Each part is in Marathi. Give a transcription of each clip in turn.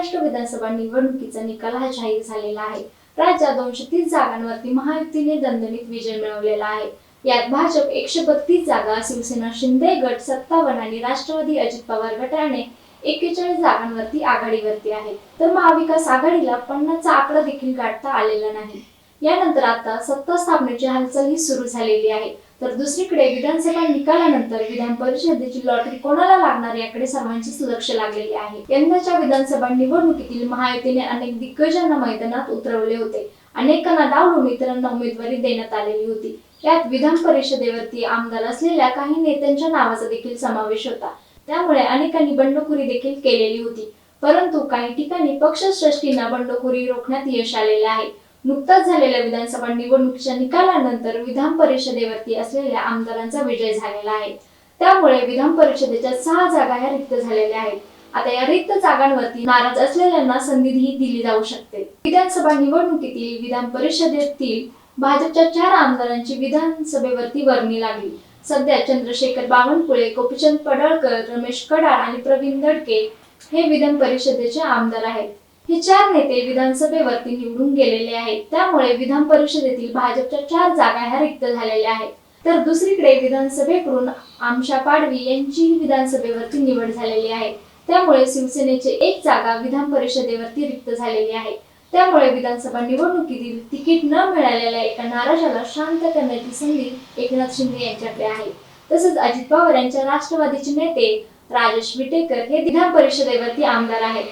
महाराष्ट्र विधानसभा निवडणुकीचा निकाल हा जाहीर झालेला आहे. राज्यात दोनशे तीस जागांवरती महायुतीने दणदणीत विजय मिळवलेला आहे. यात भाजप एकशे बत्तीस जागा शिवसेना शिंदे गट सत्तावन्न आणि राष्ट्रवादी अजित पवार गटाने एक्केचाळीस जागांवरती आघाडीवरती आहे तर महाविकास आघाडीला पन्नासचा आकडा देखील गाठता आलेला नाही. यानंतर आता सत्ता स्थापनेची हालचाल सुरू झालेली आहे. तर दुसरीकडे विधानसभा निकालानंतर विधान परिषदेची लॉटरी कोणाला लागणार याकडे सर्वांचेच लक्ष लागलेले आहे. यंदाच्या विधानसभा निवडणुकीतील महायुतीने अनेक दिग्गजांना मैदानात उतरवले होते. अनेकांना डावलून इतरांना उमेदवारी देण्यात आलेली होती. यात विधान परिषदेवरती आमदार असलेल्या काही नेत्यांच्या नावाचा देखील समावेश होता. त्यामुळे अनेकांनी बंडखोरी देखील केलेली होती. परंतु काही ठिकाणी पक्षश्रेष्ठींना बंडखोरी रोखण्यात यश आलेले आहे. नुकताच झालेल्या विधानसभा निवडणुकीच्या निकालानंतर विधान परिषदेवरती असलेल्या आमदारांचा विजय झालेला आहे. त्यामुळे विधान परिषदेच्या सहा जागा ह्या रिक्त झालेल्या आहेत. आता या रिक्त जागांवरती नाराज असलेल्यांना संधीही दिली जाऊ शकते. विधानसभा निवडणुकीतील विधान परिषदेतील भाजपच्या चार आमदारांची विधानसभेवरती वर्णी लागली. सध्या चंद्रशेखर बावनकुळे गोपीचंद पडळकर रमेश कडाळ आणि प्रवीण दडके हे विधान परिषदेचे आमदार आहेत. हे चार नेते विधानसभेवरती निवडून गेलेले आहेत. त्यामुळे विधान परिषदेतील भाजपच्या चार जागा ह्या रिक्त झालेल्या आहेत. तर दुसरीकडे विधानसभेकडून आमशा पाडवी यांची विधानसभेवरती निवड झालेली आहे. त्यामुळे शिवसेनेचे एक जागा विधान परिषदेवरती रिक्त झालेली आहे. त्यामुळे विधानसभा निवडणुकीतील तिकीट न मिळालेल्या एका नाराजाला शांत करण्याची संधी एकनाथ शिंदे यांच्याकडे आहे. तसंच अजित पवार यांच्या राष्ट्रवादीचे नेते राजेश विटेकर हे विधान परिषदेवरती आमदार आहेत.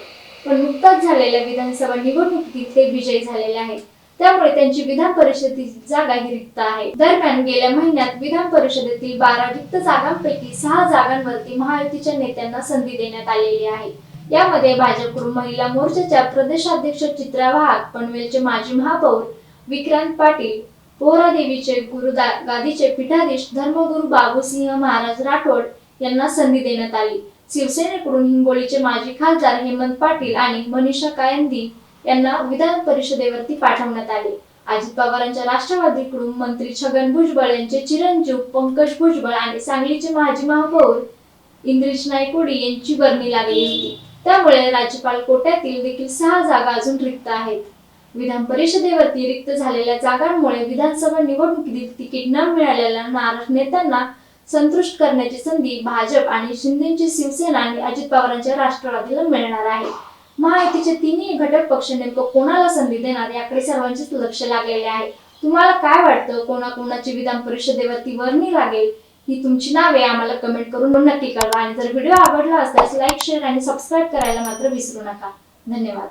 पण नुकताच झालेल्या विधानसभा निवडणुकीत ते विजयी झालेले आहेत. त्यामुळे त्यांची विधान परिषदेची जागा ही रिक्त आहे. दरम्यान गेल्या महिन्यात विधान परिषदेतील बारा रिक्त जागांपैकी सहा जागांवरती महायुतीच्या नेत्यांना संधी देण्यात आलेली आहे. यामध्ये भाजपकडून महिला मोर्चाच्या प्रदेशाध्यक्ष चित्रा वाहक पनवेलचे माजी महापौर विक्रांत पाटील पोहरादेवीचे गुरु गादीचे पीठाधीश धर्मगुरु बाबूसिंह महाराज राठोड यांना संधी देण्यात आली. शिवसेनेकडून हिंगोलीचे माजी खासदार हेमंत पाटील आणि मनीषा कायंदी यांना विधान परिषदेवरती पाठवण्यात आले. अजित पवारांच्या राष्ट्रवादीकडून मंत्री छगन भुजबळ यांचे चिरंजीव पंकज भुजबळ आणि सांगलीचे माजी महापौर इंद्रिश नायकोडी यांची वर्णी लागली होती. त्यामुळे राज्यपाल कोट्यातील देखील सहा जागा अजून रिक्त आहेत. विधान परिषदेवरती रिक्त झालेल्या जागांमुळे विधानसभा निवडणुकीतील तिकीट न मिळालेल्या नाराज नेत्यांना संतुष्ट करण्याची संधी भाजप आणि शिंदेची शिवसेना आणि अजित पवारांच्या राष्ट्रवादीला मिळणार आहे. महायुतीचे तिन्ही घटक पक्ष नेमकं कोणाला संधी देणार याकडे सर्वांचेच लक्ष लागलेले आहे. तुम्हाला काय वाटतं? कोणाकोणाची विधान परिषदेवरती वर्णी लागेल? ही तुमची नावे आम्हाला कमेंट करून नक्की कळवा. आणि जर व्हिडिओ आवडला असल्यास लाईक शेअर आणि सबस्क्राईब करायला मात्र विसरू नका. धन्यवाद.